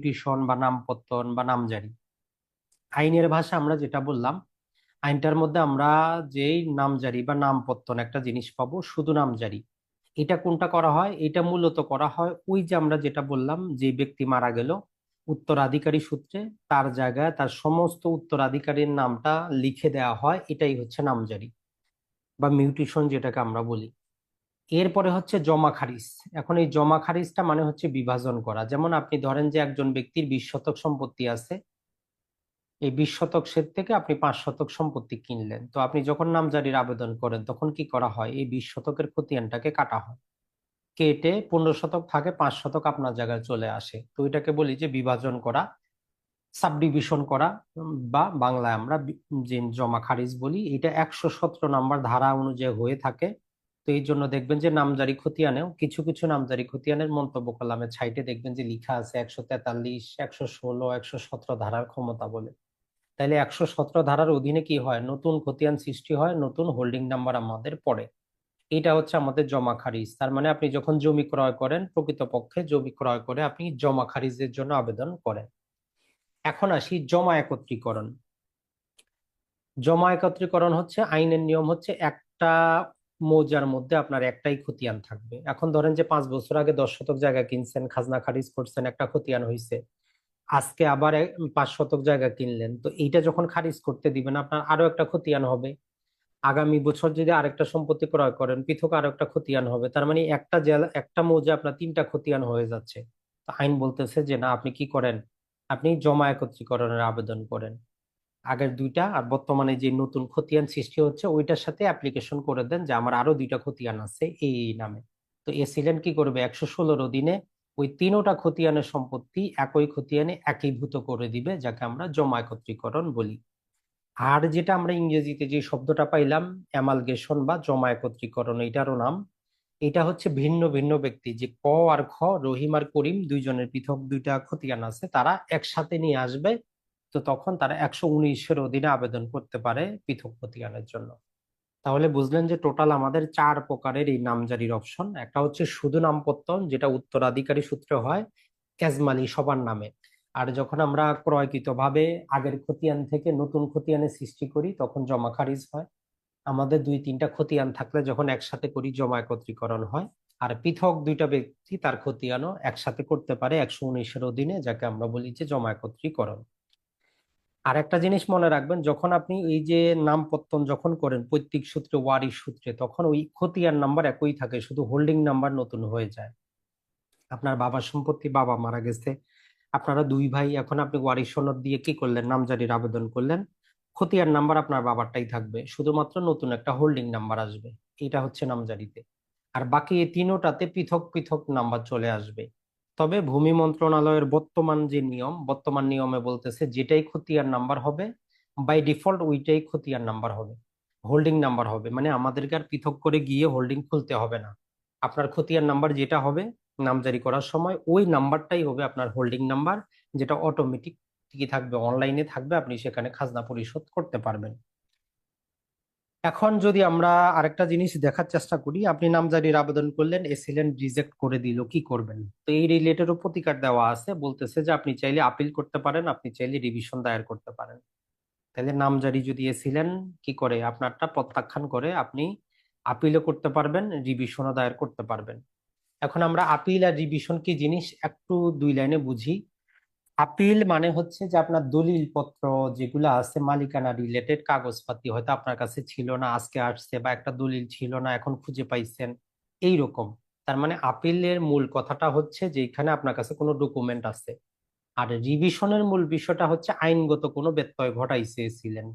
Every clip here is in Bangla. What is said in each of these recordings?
মিউটেশন বা নামপত্তন বা নামজারি। আইনের ভাষা আমরা যেটা বললাম, আইনটার মধ্যে আমরা যেই নামজারি বা নামপত্তন একটা জিনিস পাবো, শুধু নামজারি। এটা কোনটা করা হয়? এটা মূলত করা হয় ওই যে আমরা যেটা বললাম, যে ব্যক্তি মারা গেল, উত্তরাধিকারী সূত্রে তার জায়গায় তার সমস্ত উত্তরাধিকারীর নামটা লিখে দেওয়া হয়, এটাই হচ্ছে নামজারি বা মিউটেশন যেটাকে আমরা বলি। এরপরে হচ্ছে জমা খারিজ। এখন এই জমা খারিজটা মানে হচ্ছে বিভাজন করা। যেমন আপনি ধরেন যে একজন ব্যক্তির বিশ শতক সম্পত্তি আছে, এই বিশ শতক সের থেকে আপনি পাঁচ শতক সম্পত্তি কিনলেন। তো আপনি যখন নামজারির আবেদন করেন, তখন কি করা হয়? এই বিশ শতকের খতিয়ানটাকে কাটা হয়। কেটে পনেরো শতক থাকে, পাঁচ শতক আপনার জায়গায় চলে আসে। তো এটাকে বলি যে বিভাজন করা, সাবডিভিশন করা বা বাংলায় আমরা যে জমা খারিজ বলি, এটা একশো সতেরো নাম্বার ধারা অনুযায়ী হয়ে থাকে। এই জন্য দেখবেন যে নামজারি খতিয়ানেও কিছু কিছু নামজারি খতিয়ানের মন্তব্য কলামের ছাইটে দেখবেন যে লিখা আছে একশো তেতাল্লিশ, একশো ষোলো, একশো সতেরো ধারার ক্ষমতা বলে। তাহলে একশো সতেরো ধারার অধীনে কি হয়? নতুন খতিয়ান সৃষ্টি হয়, নতুন হোল্ডিং নাম্বার আমাদের পড়ে। এটা হচ্ছে আমাদের জমা খারিজ। তার মানে আপনি যখন জমি ক্রয় করেন, প্রকৃতপক্ষে জমি ক্রয় করে আপনি জমা খারিজের জন্য আবেদন করেন। এখন আসি জমা একত্রীকরণ। জমা একত্রীকরণ হচ্ছে, আইনের নিয়ম হচ্ছে একটা মৌজার মধ্যে আপনার একটাই খতিয়ান থাকবে। এখন ধরেন যে পাঁচ বছর আগে দশ শতক জায়গা কিনছেন, খাজনা খারিজ করছেন, একটা খতিয়ান হয়েছে আজকে আবার পাঁচ শতক জায়গা কিনলেন। তো এইটা যখন খারিজ করতে দিবেন, আপনার আরও একটা খতিয়ান হবে। আগামী বছর যদি আরেকটা সম্পত্তি ক্রয় করেন, পৃথক আরও একটা খতিয়ান হবে। তার মানে একটা জেলা, একটা মৌজা আপনার তিনটা খতিয়ান হয়ে যাচ্ছে। আইন বলতেছে যে, না, আপনি কি করেন? আপনি জমা একত্রীকরণের আবেদন করেন। আগের দুইটা আর বর্তমানে যে নতুন খতিয়ান সৃষ্টি হচ্ছে, ওইটার সাথে অ্যাপ্লিকেশন করে দেন যে আমার আরও দুইটা খতিয়ান আছে এই নামে। তো এসিলেন কি করবে? একশো ষোলোর অধীনে ওই তিনোটা খতিয়ানের সম্পত্তি একই খতিয়ানে একীভূত করে দিবে, যাকে আমরা জমা একত্রীকরণ বলি। আর যেটা আমরা ইংরেজিতে যে শব্দটা পাইলাম অ্যামালগেশন বা জমা একত্রীকরণ, এটারও নাম। এটা হচ্ছে ভিন্ন ভিন্ন ব্যক্তি, যে ক আর খ, রহিম আর করিম দুইজনের পৃথক দুইটা খতিয়ান আছে, তারা একসাথে নিয়ে আসবে তো তখন তারা একশো উনিশের অধীনে আবেদন করতে পারে পৃথক খতিয়ানের জন্য। তাহলে বুঝলেন যে টোটাল আমাদের চার প্রকারের এই নামজারির অপশন একটা হচ্ছে শুধু নামপত্তন যেটা উত্তরাধিকারী সূত্রে হয় এজমালি সবার নামে। আর যখন আমরা ক্রয়কৃত ভাবে আগের খতিয়ান থেকে নতুন খতিয়ানের সৃষ্টি করি, তখন জমা খারিজ হয়। আমাদের দুই তিনটা খতিয়ান থাকলে যখন একসাথে করি, জমা একত্রীকরণ হয়। আর পৃথক দুইটা ব্যক্তি তার খতিয়ানও একসাথে করতে পারে একশো উনিশের অধীনে যাকে আমরা বলি যে জমা একত্রীকরণ। আর একটা জিনিস মনে রাখবেন, যখন আপনি এই যে নামপত্তন যখন করেন, পৈতৃক সূত্রে ওয়ারিশ সূত্রে, তখন ওই খতিয়ান নাম্বার একই থাকে, শুধু হোল্ডিং নাম্বার নতুন হয়ে যায়। আপনার বাবার সম্পত্তি, বাবা মারা গেছে। আপনারা দুই ভাই, এখন আপনি ওয়ারিশ সনদ দিয়ে কি করলেন? নামজারির আবেদন করলেন। খতিয়ান নাম্বার আপনার বাবারটাই থাকবে, শুধুমাত্র নতুন একটা হোল্ডিং নাম্বার আসবে। এটা হচ্ছে নামজারিতে। আর বাকি এই তিনোটাতে পৃথক পৃথক নাম্বার চলে আসবে। তবে ভূমি মন্ত্রণালয়ের বর্তমান যে নিয়ম, বর্তমান নিয়মে বলতেছে যেটাই খতিয়ার নাম্বার হবে বাই ডিফল্ট ওইটাই খতিয়ার নাম্বার হবে হোল্ডিং নাম্বার হবে। মানে আমাদেরকে আর পৃথক করে গিয়ে হোল্ডিং খুলতে হবে না। আপনার খতিয়ার নাম্বার যেটা হবে, নামজারি করার সময় ওই নাম্বারটাই হবে আপনার হোল্ডিং নাম্বার যেটা অটোমেটিক থাকবে অনলাইনে থাকবে, আপনি সেখানে খাজনা পরিশোধ করতে পারবেন। এখন যদি আমরা আরেকটা জিনিস দেখার চেষ্টা করি, আপনি নামজারির আবেদন করলেন এসিলেন রিজেক্ট করে দিল, কি করবেন? তো এই রিলেটেডও প্রতিকার দেওয়া আছে, বলতেছে যে আপনি চাইলে আপিল করতে পারেন, আপনি চাইলে রিভিশন দায়ের করতে পারেন। তাহলে নামজারি যদি এসিলেন কি করে? আপনারটা প্রত্যাখ্যান করে আপনি আপিলও করতে পারবেন রিভিশনও দায়ের করতে পারবেন। এখন আমরা আপিল আর রিভিশন কি জিনিস একটু দুই লাইনে বুঝি। আপিল মানে হচ্ছে যে আপনার দলিল পত্র যেগুলো আছে মালিকানা রিলেটেড কাগজপাতি হয়তো আপনার কাছে ছিল না, আজকে আসছে বা একটা দলিল ছিল না, এখন খুঁজে পাইছেন। এই রকম তার মানে আপিলের মূল কথাটা হচ্ছে যে এখানে আপনার কাছে কোনো ডকুমেন্ট আছে। আর রিভিশনের মূল বিষয়টা হচ্ছে আইনগত কোনো ব্যত্যয় ঘটাইছে এসিলেন।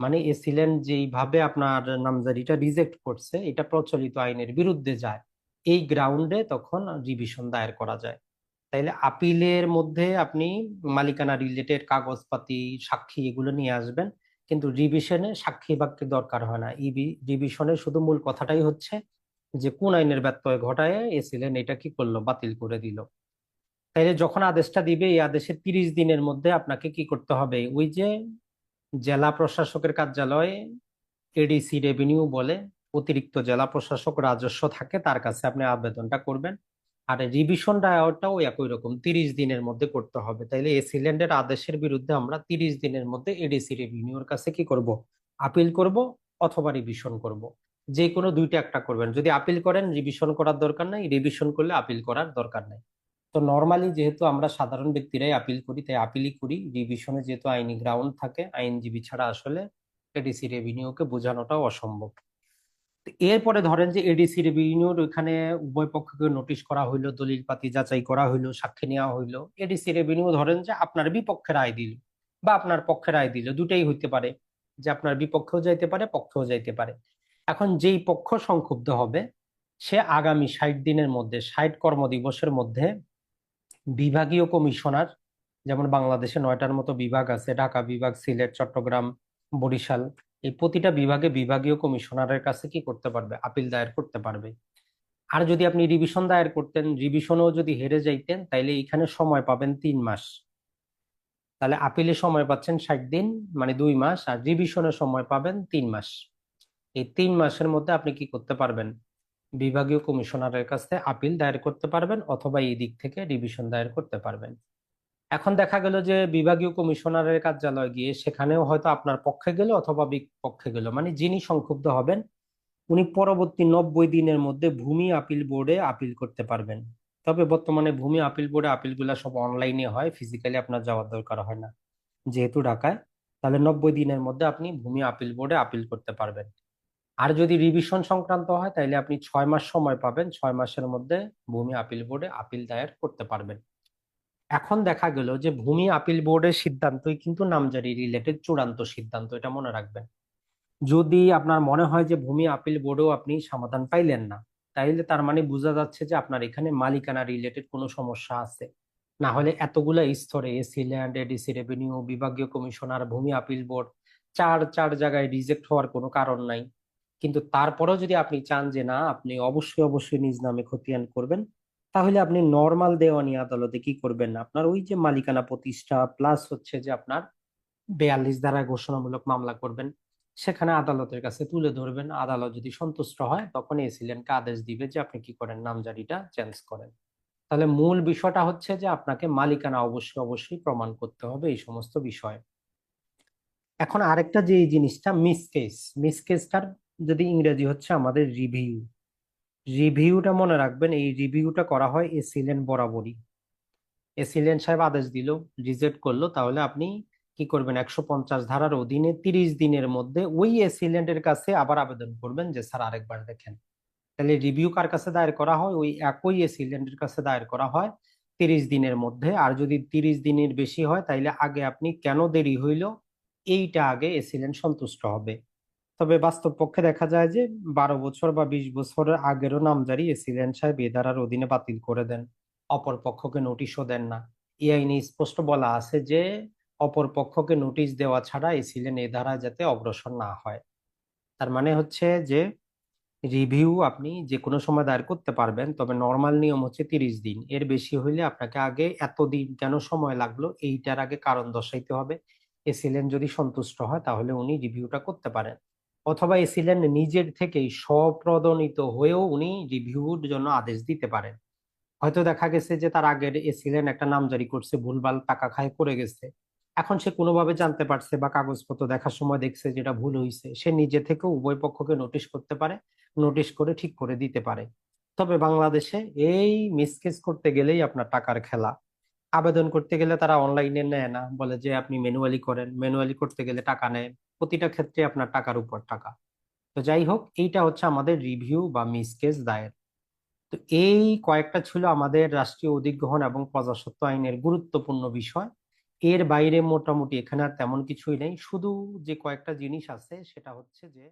মানে এসিলেন যেইভাবে আপনার নামজারিটা রিজেক্ট করছে, এটা প্রচলিত আইনের বিরুদ্ধে যায়। এই গ্রাউন্ডে তখন রিভিশন দায়ের করা যায়। তাইলে আপিলের মধ্যে আপনি মালিকানা রিলেটেড কাগজপাতি, সাক্ষী এগুলো নিয়ে আসবেন। কিন্তু রিভিশনে সাক্ষী বাক্যের দরকার হয় না। ইবি রিভিশনে শুধু মূল কথাটাই হচ্ছে যে, কোন আইনের ব্যত্যয় ঘটায় এসিলেন এটা কি করল, বাতিল করে দিল। তাইলে যখন আদেশটা দিবে, এই আদেশের তিরিশ দিনের মধ্যে আপনাকে কি করতে হবে? ওই যে জেলা প্রশাসকের কার্যালয়ে এডিসি রেভিনিউ বলে, অতিরিক্ত জেলা প্রশাসক রাজস্ব থাকে, তার কাছে আপনি আবেদনটা করবেন। আর রিভিশন ডায়ারটাও একই রকম, তিরিশ দিনের মধ্যে করতে হবে। তাইলে এসিল্যান্ডের আদেশের বিরুদ্ধে আমরা তিরিশ দিনের মধ্যে এডিসি রেভিনিউর কাছে কি করব? আপিল করব অথবা রিভিশন করব। যে কোনো দুইটা একটা করবেন। যদি আপিল করেন রিভিশন করার দরকার নাই রিভিশন করলে আপিল করার দরকার নাই। তো নর্মালি যেহেতু আমরা সাধারণ ব্যক্তিরাই আপিল করি, তাই আপিলই করি। রিভিশনে যেহেতু আইনি গ্রাউন্ড থাকে, আইনজীবী ছাড়া আসলে এডিসি রেভিনিউকে বোঝানোটাও অসম্ভব। এরপরে ধরেন যে এডিসি রেভিনিউর ওইখানে উভয় পক্ষকে নোটিশ করা হইল দলিল পাতি যাচাই করা হইল, সাক্ষী নেওয়া হইল। এডিসি রেভিনিউ ধরেন যে আপনার বিপক্ষে রায় দিল বা আপনার পক্ষে রায় দিল দুটাই হইতে পারে। যে আপনার বিপক্ষেও যাইতে পারে, পক্ষেও যাইতে পারে। এখন যেই পক্ষ সংক্ষুব্ধ হবে, সে আগামী ষাট দিনের মধ্যে, ষাট কর্মদিবসের মধ্যে বিভাগীয় কমিশনার, যেমন বাংলাদেশে নয়টার মতো বিভাগ আছে, ঢাকা বিভাগ, সিলেট, চট্টগ্রাম, বরিশাল এই প্রতিটা বিভাগে বিভাগীয় কমিশনারের কাছে কি করতে পারবে? আপিল দায়ের করতে পারবে। আর যদি আপনি রিভিশন দায়ের করতেন রিভিশনও যদি হেরে যাইতেন, তাইলে এখানে সময় পাবেন তিন মাস। তাহলে আপিলে সময় পাচ্ছেন ষাট দিন মানে দুই মাস, আর রিভিশনের সময় পাবেন তিন মাস। এই তিন মাসের মধ্যে আপনি কি করতে পারবেন? বিভাগীয় কমিশনারের কাছে আপিল দায়ের করতে পারবেন, অথবা এই দিক থেকে রিভিশন দায়ের করতে পারবেন। এখন দেখা গেল যে বিভাগীয় কমিশনারের কার্যালয় গিয়ে সেখানেও হয়তো আপনার পক্ষে গেল অথবা বিপক্ষে গেল। মানে যিনি সংক্ষুব্ধ হবেন, উনি পরবর্তী নব্বই দিনের মধ্যে ভূমি আপিল বোর্ডে আপিল করতে পারবেন। তবে বর্তমানে ভূমি আপিল বোর্ডে আপিলগুলা সব অনলাইনে হয়, ফিজিক্যালি আপনার যাওয়ার দরকার হয় না। যেহেতু ঢাকায়, তাহলে নব্বই দিনের মধ্যে আপনি ভূমি আপিল বোর্ডে আপিল করতে পারবেন। আর যদি রিভিশন সংক্রান্ত হয় তাহলে আপনি ছয় মাস সময় পাবেন, ছয় মাসের মধ্যে ভূমি আপিল বোর্ডে আপিল দায়ের করতে পারবেন। এখন দেখা গেল যে ভূমি আপিল বোর্ডের সিদ্ধান্তই কিন্তু নামজারি রিলেটেড চূড়ান্ত সিদ্ধান্ত, এটা মনে রাখবেন। যদি আপনার মনে হয় যে ভূমি আপিল বোর্ডেও আপনি সমাধান পাইলেন না, তাইলে তার মানে বোঝা যাচ্ছে যে আপনার এখানে মালিকানা রিলেটেড কোনো সমস্যা আছে। না হলে এতগুলা স্তরে এসি ল্যান্ড এডিসি রেভিনিউ বিভাগীয় কমিশনার ভূমি আপিল বোর্ড চার চার জায়গায় রিজেক্ট হওয়ার কোনো কারণ নাই। কিন্তু তারপরেও যদি আপনি চান যে না, আপনি অবশ্যই অবশ্যই নিজ নামে খতিয়ান করবেন তাহলে আপনি নর্মাল দেওয়ানি আদালতে কি করবেন আপনার ওই যে মালিকানা প্রতিষ্ঠা প্লাস হচ্ছে যে আপনার বেয়াল্লিশ ধারা ঘোষণামূলক মামলা করবেন। সেখানে আদালতের কাছে তুলে ধরবেন। আদালত যদি সন্তুষ্ট হয়, তখন এসিলেনকে আদেশ দিবে যে আপনি কি করেন, নামজারিটা চেঞ্জ করেন। তাহলে মূল বিষয়টা হচ্ছে যে আপনাকে মালিকানা অবশ্যই অবশ্যই প্রমাণ করতে হবে এই সমস্ত বিষয়। এখন আরেকটা যে জিনিসটা মিস কেস মিস কেসটার যদি ইংরেজি হচ্ছে আমাদের রিভিউ রিভিউটা মনে রাখবেন, এই রিভিউটা করা হয় এসিলেন বরাবরই। এসিলেন সাহেব আদেশ দিল রিজেক্ট করল, তাহলে আপনি কি করবেন? একশো পঞ্চাশ ধারার অধীনে তিরিশ দিনের মধ্যে ওই এসিলেন্টের কাছে আবার আবেদন করবেন যে, স্যার, আরেকবার দেখেন। তাহলে রিভিউ কার কাছে দায়ের করা হয়? ওই একই এসিলেন্টের কাছে দায়ের করা হয় তিরিশ দিনের মধ্যে। আর যদি তিরিশ দিনের বেশি হয়, তাইলে আগে আপনি কেন দেরি হইল? এইটা আগে এসিলেন্ট সন্তুষ্ট হবে। তবে বাস্তব পক্ষে দেখা যায় যে বারো বছর বা বিশ বছরের আগেরও নামজারি এসিলেন্ট সাহেব এ ধারার অধীনে বাতিল করে দেন। অপর পক্ষকে নোটিশও দেন না। এই আইনে স্পষ্ট বলা আছে যে অপর পক্ষকে নোটিশ দেওয়া ছাড়া এসিলেন এ ধারা যাতে অগ্রসর না হয়। তার মানে হচ্ছে যে রিভিউ আপনি যে কোনো সময় দায়ের করতে পারবেন, তবে নর্মাল নিয়ম হচ্ছে তিরিশ দিন। এর বেশি হইলে আপনাকে আগে এতদিন কেন সময় লাগল এইটার আগে কারণ দর্শাইতে হবে। এসিলেন যদি সন্তুষ্ট হয় তাহলে উনি রিভিউটা করতে পারেন। অথবা এসিলেন নিজের থেকেই স্বপ্রদনিত হয়েও উনি রিভিউর জন্য আদেশ দিতে পারেন। হয়তো দেখা গেছে যে তার আগের এসিলেন একটা নামজারি করছে, ভুলভাল টাকা খায় করে গেছে। এখন সে কোনোভাবে জানতে পারছে বা কাগজপত্র দেখার সময় দেখছে যেটা ভুল হয়েছে সে নিজে থেকে উভয় পক্ষকে নোটিশ করতে পারে, নোটিশ করে ঠিক করে দিতে পারে। তবে বাংলাদেশে এই মিসকেস করতে গেলেই আপনার টাকার খেলা। আবেদন করতে গেলে তারা অনলাইনে নেয় না, বলে যে আপনি ম্যানুয়ালি করেন। ম্যানুয়ালি করতে গেলে টাকা নেয়। প্রতিটা ক্ষেত্রে আপনার টাকার উপর টাকা। তো যাই হোক, এইটা হচ্ছে আমাদের রিভিউ বা মিসকেস দায়ের। তো এই কয়েকটা ছিল আমাদের রাষ্ট্রীয় অধিগ্রহণ এবং প্রজাস্বত্ব আইনের গুরুত্বপূর্ণ বিষয়। এর বাইরে মোটামুটি এখানে আর তেমন কিছুই নেই। শুধু যে কয়েকটা জিনিস আছে, সেটা হচ্ছে যে